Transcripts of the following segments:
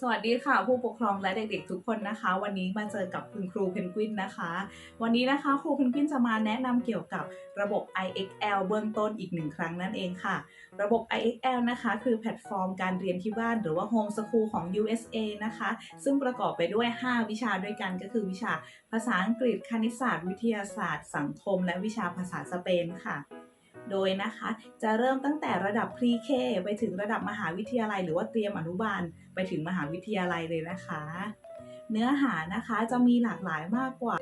สวัสดีค่ะ ผู้ปกครองและเด็กๆทุกคนนะคะ วันนี้มาเจอกับคุณครูเพนกวินนะคะ วันนี้นะคะครูเพนกวินจะมาแนะนำเกี่ยวกับระบบ IXL เบื้องต้นอีกหนึ่งครั้งนั่นเองค่ะ ระบบ IXL นะคะคือแพลตฟอร์มการเรียนที่บ้านหรือว่า Home School ของ USA นะคะ ซึ่งประกอบไปด้วย 5 วิชาด้วยกันก็คือวิชาภาษาอังกฤษคณิตศาสตร์ วิทยาศาสตร์ สังคม และวิชาภาษาสเปนค่ะ โดยนะคะจะเริ่มตั้งแต่ระดับ Pre-K ไปถึงระดับมหาวิทยาลัย หรือว่าเตรียมอนุบาลไปถึงมหาวิทยาลัยเลยนะคะ เนื้อหานะคะจะมีหลากหลายมากกว่า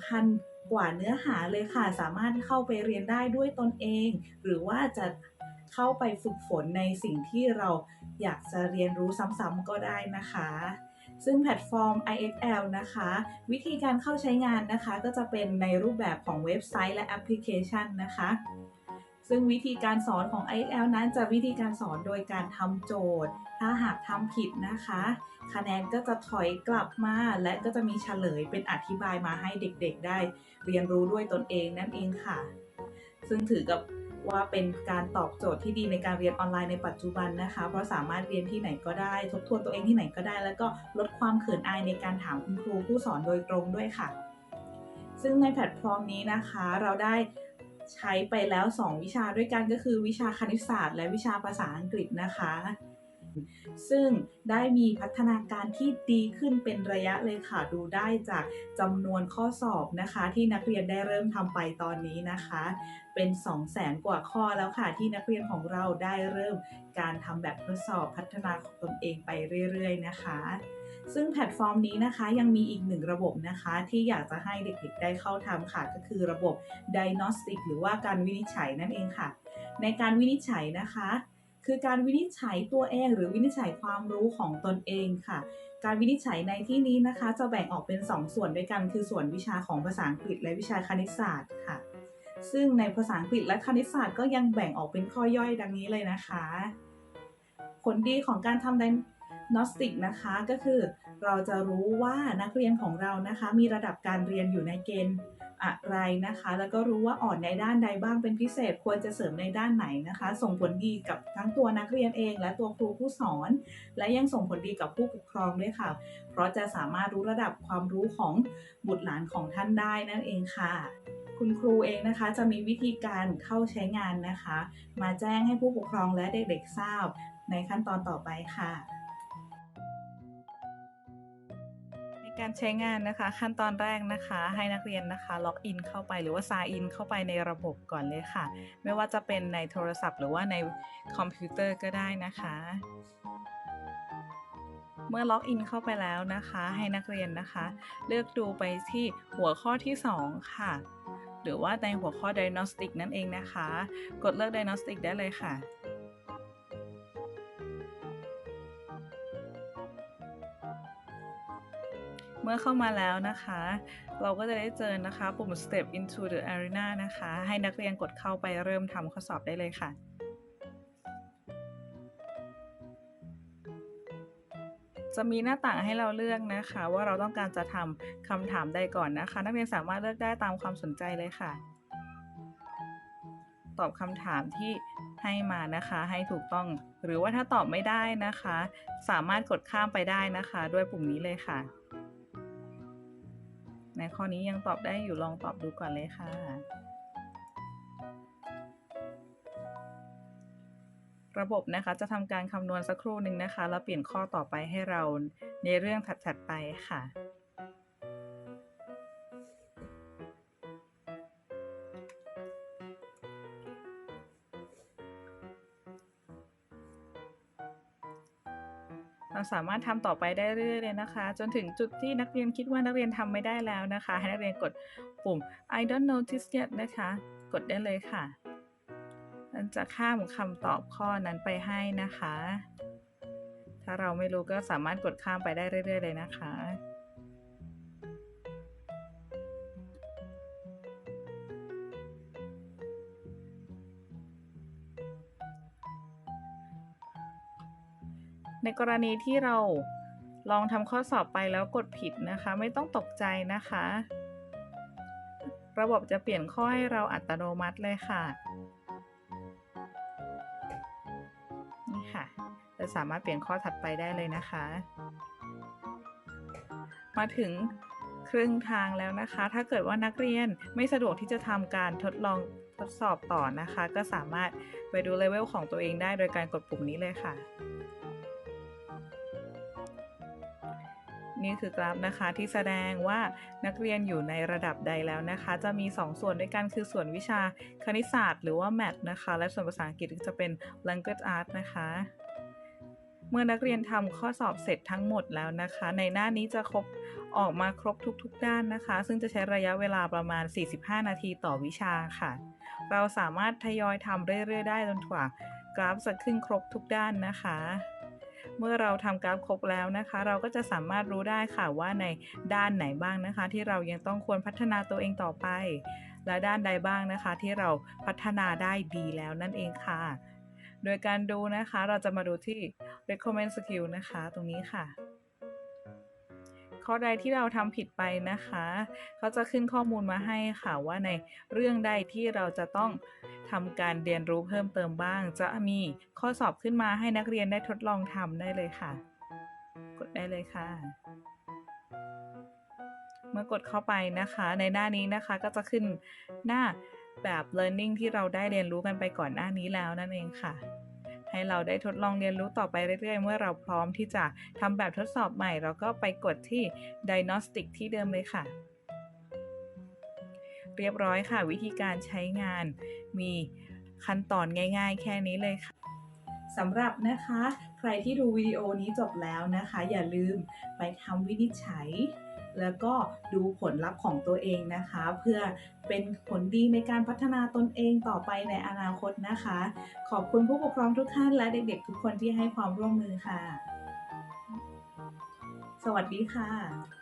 1,000 กว่าเนื้อหาเลยค่ะ สามารถเข้าไปเรียนได้ด้วยตนเอง หรือว่าจะเข้าไปฝึกฝนในสิ่งที่เราอยากจะเรียนรู้ซ้ำๆก็ได้นะคะซึ่งแพลตฟอร์ม IXL นะคะ วิธีการเข้าใช้งานนะคะ ก็จะเป็นในรูปแบบของเว็บไซต์และแอปพลิเคชันนะคะ ซึ่งวิธีการสอนของ IXL นั้นจะวิธีการสอนโดยการทำโจทย์ ถ้าหากทำผิดนะคะ คะแนนก็จะถอยกลับมา และก็จะมีเฉลยเป็นอธิบายมาให้เด็กๆ ได้ เรียนรู้ด้วยตนเองนั่นเองค่ะ ซึ่งถือกับว่าเป็นการตอบโจทย์ที่ดีในการเรียนออนไลน์ในปัจจุบันนะคะ เพราะสามารถเรียนที่ไหนก็ได้ ทบทวนตัวเองที่ไหนก็ได้ แล้วก็ลดความเขินอายในการถามคุณครูผู้สอนโดยตรงด้วยค่ะ ซึ่งในแพลตฟอร์มนี้นะคะ เราได้ ใช้ไปแล้ว 2 วิชาด้วยกันก็คือวิชาคณิตศาสตร์ และวิชาภาษาอังกฤษนะคะ ซึ่งได้มีพัฒนาการที่ดีขึ้นเป็นระยะเลยค่ะ ดูได้จากจำนวนข้อสอบนะคะ ที่นักเรียนได้เริ่มทำไปตอนนี้นะคะ เป็น 2 0 0แสนกว่าข้อแล้วค่ะ ที่นักเรียนของเราได้เริ่มการทำแบบทดสอบพัฒนาของตนเองไปเรื่อย ๆ นะคะ ซึ่งแพลตฟอร์มนี้นะคะยังมีอีกหนึ่งระบบนะคะ ที่อยากจะให้เด็กๆได้เข้าทำค่ะ ก็คือระบบ Diagnostic หรือว่าการวินิจฉัยนั่นเองค่ะ ในการวินิจฉัยนะคะ คือการวินิจฉัยตัวเอง หรือวินิจฉัยความรู้ของตนเองค่ะ การวินิจฉัยในที่นี้นะคะ จะแบ่งออกเป็น 2 ส่วนด้วยกัน คือส่วนวิชาของภาษาอังกฤษและวิชาคณิตศาสตร์ค่ะ ซึ่งในภาษาอังกฤษและคณิตศาสตร์ก็ยังแบ่งออกเป็นข้อย่อยดังนี้เลยนะคะ ผลดีของการทำ Diagnostic นะคะก็คือเราจะรู้ว่านักเรียนของเรานะคะ มีระดับการเรียนอยู่ในเกณฑ์อะไรนะคะ แล้วก็รู้ว่าอ่อนในด้านใดบ้างเป็นพิเศษควรจะเสริมในด้านไหนนะคะ ส่งผลดีกับทั้งตัวนักเรียนเอง และตัวครูผู้สอน และยังส่งผลดีกับผู้ปกครองด้วยค่ะ เพราะจะสามารถรู้ระดับความรู้ของบุตรหลานของท่านได้นั่นเองค่ะคุณครูเองนะคะจะมีวิธีการเข้าใช้งานนะคะ มาแจ้งให้ผู้ปกครองและเด็กๆทราบในขั้นตอนต่อไปค่ะ การใช้งานนะคะ ขั้นตอนแรกนะคะ ให้นักเรียนนะคะล็อกอินเข้าไปหรือว่า sign in เข้าไปในระบบก่อนเลยค่ะ ไม่ว่าจะเป็นในโทรศัพท์ หรือว่าในคอมพิวเตอร์ก็ได้นะคะ เมื่อล็อกอินเข้าไปแล้วนะคะ ให้นักเรียนนะคะ เลือกดูไปที่หัวข้อที่ 2 ค่ะ หรือว่าในหัวข้อ diagnostic นั่นเองนะคะ กดเลือก diagnostic ได้เลยค่ะ เมื่อเข้ามาแล้วนะคะ เราก็จะได้เจอนะคะ ปุ่ม step into the arena นะคะ ให้นักเรียนกดเข้าไปเริ่มทำข้อสอบได้เลยค่ะจะมีหน้าต่างให้เราเลือกนะคะ ว่าเราต้องการจะทำคำถามใดก่อนนะคะ นักเรียนสามารถเลือกได้ตามความสนใจเลยค่ะ ตอบคำถามที่ให้มานะคะ ให้ถูกต้อง หรือว่าถ้าตอบไม่ได้นะคะ สามารถกดข้ามไปได้นะคะ ด้วยปุ่มนี้เลยค่ะ ในข้อนี้ยังตอบได้อยู่ลองตอบดูก่อนเลยค่ะ ระบบนะคะจะทำการคำนวณสักครู่หนึ่งนะคะ แล้วเปลี่ยนข้อต่อไปให้เราในเรื่องถัดๆไปค่ะ เราสามารถทำต่อไปได้เรื่อยๆเลยนะคะ จนถึงจุดที่นักเรียนคิดว่านักเรียนทำไม่ได้แล้วนะคะ ให้นักเรียนกดปุ่ม I don't notice yet นะคะ กดได้เลยค่ะมันจะข้ามคำตอบข้อนั้นไปให้นะคะ ถ้าเราไม่รู้ก็สามารถกดข้ามไปได้เรื่อย ๆ เลยนะคะ ในกรณีที่เราลองทำข้อสอบไปแล้วกดผิดนะคะ ไม่ต้องตกใจนะคะ ระบบจะเปลี่ยนข้อให้เราอัตโนมัติเลยค่ะ นี่ค่ะจะสามารถเปลี่ยนข้อถัดไปได้เลยนะคะ มาถึงครึ่งทางแล้วนะคะ ถ้าเกิดว่านักเรียนไม่สะดวกที่จะทำการทดลองทดสอบต่อนะคะ ก็สามารถไปดูเลเวลของตัวเองได้โดยการกดปุ่มนี้เลยค่ะ นี่คือกราฟนะคะที่แสดงว่านักเรียนอยู่ในระดับใดแล้วนะคะ จะมี 2 ส่วนด้วยกันคือส่วนวิชาคณิตศาสตร์หรือว่า Math นะคะ และส่วนภาษาอังกฤษจะเป็น Language Art นะคะ เมื่อนักเรียนทำข้อสอบเสร็จทั้งหมดแล้วนะคะ ในหน้านี้จะครบออกมาครบทุกๆ ด้านนะคะ ซึ่งจะใช้ระยะเวลาประมาณ 45 นาทีต่อวิชาค่ะ เราสามารถทยอยทำเรื่อยๆ ได้จนกว่ากราฟจะขึ้นครบทุกด้านนะคะ เมื่อเราทำกราฟครบแล้วนะคะ เราก็จะสามารถรู้ได้ค่ะว่าในด้านไหนบ้างนะคะ ที่เรายังต้องควรพัฒนาตัวเองต่อไป และด้านใดบ้างนะคะ ที่เราพัฒนาได้ดีแล้วนั่นเองค่ะ โดยการดูนะคะเราจะมาดูที่ recommend skill นะคะ ตรงนี้ค่ะ ข้อใดที่เราทำผิดไปนะคะ เขาจะขึ้นข้อมูลมาให้ค่ะว่าในเรื่องใดที่เราจะต้องทำการเรียนรู้เพิ่มเติมบ้าง จะมีข้อสอบขึ้นมาให้นักเรียนได้ทดลองทำได้เลยค่ะ กดได้เลยค่ะ เมื่อกดเข้าไปนะคะ ในหน้านี้นะคะก็จะขึ้นหน้าแบบ learning ที่เราได้เรียนรู้กันไปก่อนหน้านี้แล้วนั่นเองค่ะ ให้เราได้ทดลองเรียนรู้ต่อไปเรื่อยๆ เมื่อเราพร้อมที่จะทำแบบทดสอบใหม่ เราก็ไปกดที่ diagnostic ที่เดิมเลยค่ะ เรียบร้อยค่ะ วิธีการใช้งานมีขั้นตอนง่าย ๆ แค่นี้เลยค่ะสำหรับนะคะ ใครที่ดูวิดีโอนี้จบแล้วนะคะ อย่าลืมไปทำวินิจฉัย แล้วก็ดูผลลัพธ์ของตัวเองนะคะ เพื่อเป็นผลดีในการพัฒนาตนเองต่อไปในอนาคตนะคะ ขอบคุณผู้ปกครองทุกท่านและเด็กๆ ทุกคนที่ให้ความร่วมมือค่ะ สวัสดีค่ะ